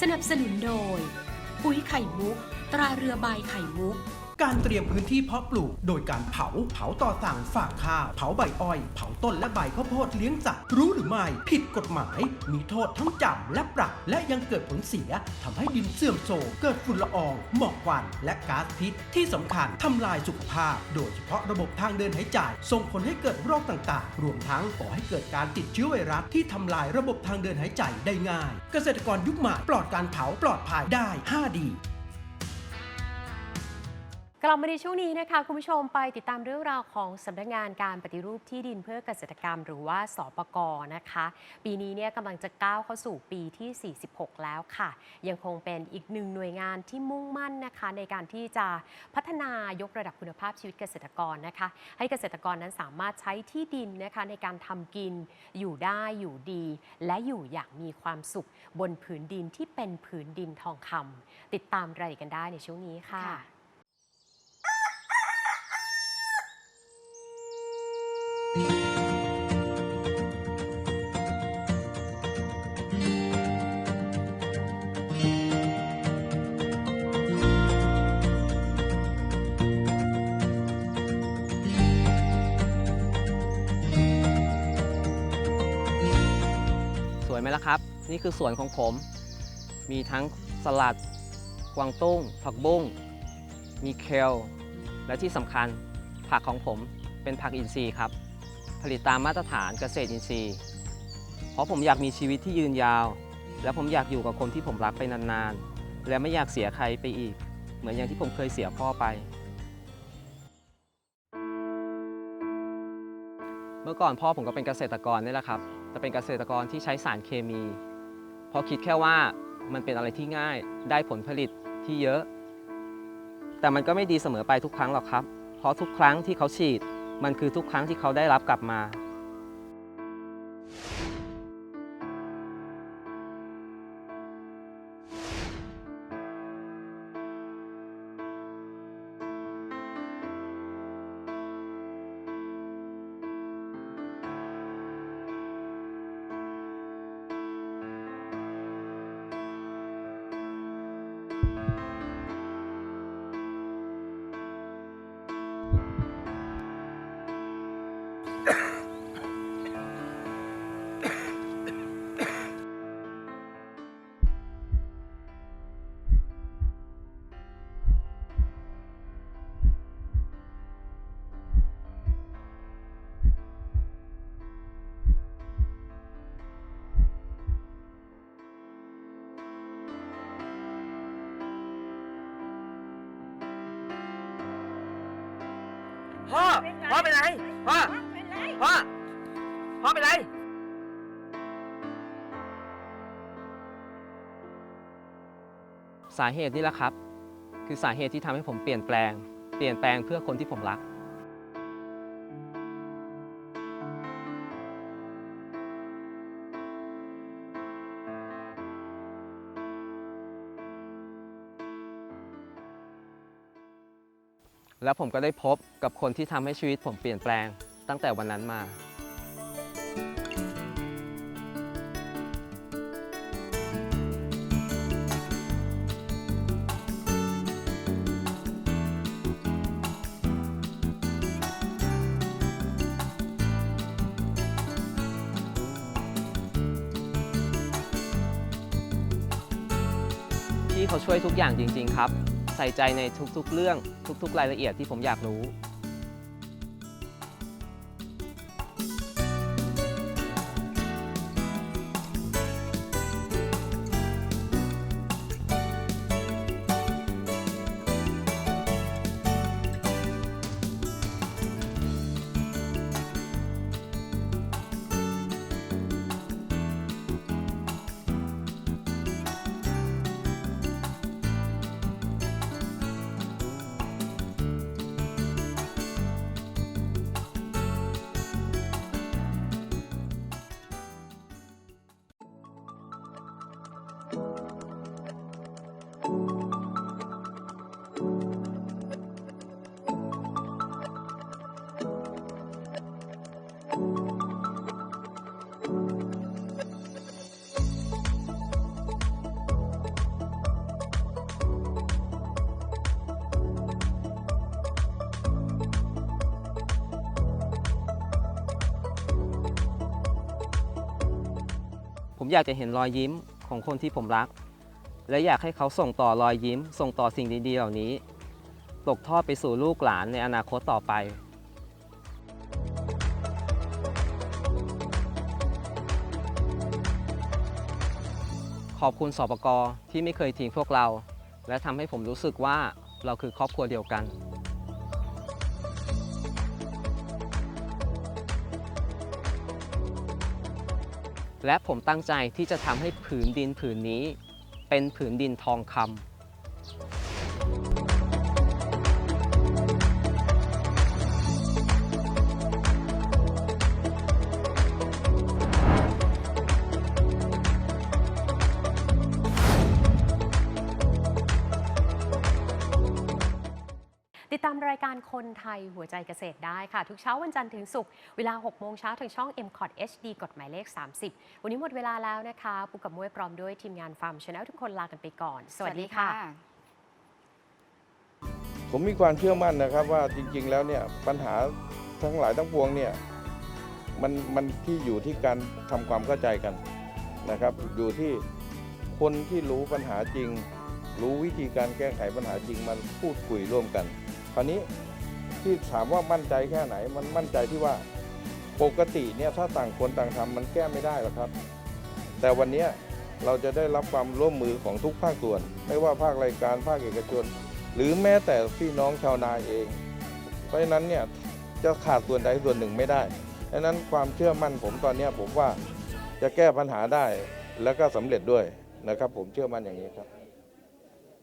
สนับสนุนโดย ปุ๋ยไข่มุก ตราเรือใบไข่มุก การเตรียมพื้นที่เพาะปลูก โดยการเผา เผาต่อสั่งฝากข้าว เผาใบอ้อย เผาต้นและใบข้าวโพดเลี้ยงสัตว์ รู้หรือไม่ ผิดกฎหมาย มีโทษทั้งจำและปรับ และยังเกิดผลเสียทำให้ดินเสื่อมโทรมเกิดฝุ่นละออง หมอกควัน และก๊าซพิษ ที่สำคัญทำลายสุขภาพ โดยเฉพาะระบบทางเดินหายใจ ส่งผลให้เกิดโรคต่างๆ รวมทั้งก่อให้เกิดการติดเชื้อไวรัสที่ทำลายระบบทางเดินหายใจได้ง่าย เกษตรกรยุคใหม่ปลอดการเผาปลอดภัยได้ 5 ดี กลับมาในช่วงนี้นะคะคุณผู้ชมไปติดตามเรื่องราวของสำนักงานการปฏิรูปที่ดินเพื่อเกษตรกรรม หรือว่าสปกนะคะ ปีนี้เนี่ยกำลังจะก้าวเข้าสู่ปีที่ 46 แล้วค่ะ ยังคงเป็นอีกหนึ่งหน่วยงานที่มุ่งมั่นนะคะ ในการที่จะพัฒนายกระดับคุณภาพชีวิตเกษตรกรนะคะ ให้เกษตรกรนั้นสามารถใช้ที่ดินนะคะในการทำกินอยู่ได้อยู่ดี และอยู่อย่างมีความสุขบนผืนดินที่เป็นผืนดินทองคำติดตามรายละเอียดกันได้ในช่วงนี้ค่ะ ล่ะครับ นี่คือสวนของผม มีทั้งสลัด กวางตุ้ง ผักบุ้ง มีเคลและที่สำคัญผักของผมเป็นผักอินทรีย์ครับ ผลิตตามมาตรฐานเกษตรอินทรีย์ เพราะผมอยากมีชีวิตที่ยืนยาว และผมอยากอยู่กับคนที่ผมรักไปนานๆ และไม่อยากเสียใครไปอีก เหมือนอย่างที่ผมเคยเสียพ่อไป เมื่อก่อนพ่อผมก็เป็นเกษตรกรนี่แหละครับ แต่เป็นเกษตรกรที่ใช้สารเคมีเพราะคิดแค่ว่ามันเป็นอะไรที่ง่ายได้ผลผลิตที่เยอะ แต่มันก็ไม่ดีเสมอไปทุกครั้งหรอกครับ เพราะทุกครั้งที่เขาฉีด มันคือทุกครั้งที่เขาได้รับกลับมา พ่อ พ่อไปไหนพ่อ พ่อพ่อไปไหนสาเหตุนี่แหละครับ คือสาเหตุที่ทำให้ผมเปลี่ยนแปลง เปลี่ยนแปลงเพื่อคนที่ผมรัก แล้วผมก็ได้พบกับคนที่ทำให้ชีวิตผมเปลี่ยนแปลงตั้งแต่วันนั้นมา พี่เขาช่วยทุกอย่างจริง ๆ ครับ ใส่ใจในทุกๆเรื่องทุกๆ รายละเอียดที่ผมอยากรู้ ผมอยากจะเห็นรอยยิ้มของคนที่ผมรัก และอยากให้เขาส่งต่อรอยยิ้ม ส่งต่อสิ่งดีๆ เหล่านี้ ตกทอดไปสู่ลูกหลานในอนาคตต่อไปขอบคุณสปกที่ไม่เคยทิ้งพวกเรา และทำให้ผมรู้สึกว่าเราคือครอบครัวเดียวกัน และผมตั้งใจที่จะทำให้ผืนดินผืนนี้ เป็นผืนดินทองคำ ติดตามรายการคนไทยหัวใจเกษตรได้ค่ะ ทุกเช้าวันจันทร์ถึงศุกร์เวลา 6 โมงเช้าทางช่อง m c o t HD กฎหมายเลข 30 วันนี้หมดเวลาแล้วนะคะปุกกับมวยพร้อมด้วยทีมงานฟาร์มชาแนลทุกคนลากันไปก่อน สวัสดีค่ะ ผมมีความเชื่อมั่นนะครับว่าจริง ๆ แล้วเนี่ยปัญหาทั้งหลายทั้งปวงเนี่ยมันมันที่อยู่ที่การทำความเข้าใจกันนะครับ อยู่ที่คนที่รู้ปัญหาจริง รู้วิธีการแก้ไขปัญหาจริงมันพูดคุยร่วมกัน คราวนี้ที่ถามว่ามั่นใจแค่ไหน มันมั่นใจที่ว่าปกติเนี่ยถ้าต่างคนต่างทำมันแก้ไม่ได้หรอกครับ แต่วันนี้เราจะได้รับความร่วมมือของทุกภาคส่วน ไม่ว่าภาครายการภาคเอกชน หรือแม้แต่พี่น้องชาวนาเอง เพราะฉะนั้นเนี่ยจะขาดส่วนใดส่วนหนึ่งไม่ได้ดังนั้นความเชื่อมั่นผมตอนนี้ผมว่าจะแก้ปัญหาได้แล้วก็สำเร็จด้วยนะครับ ผมเชื่อมั่นอย่างนี้ครับ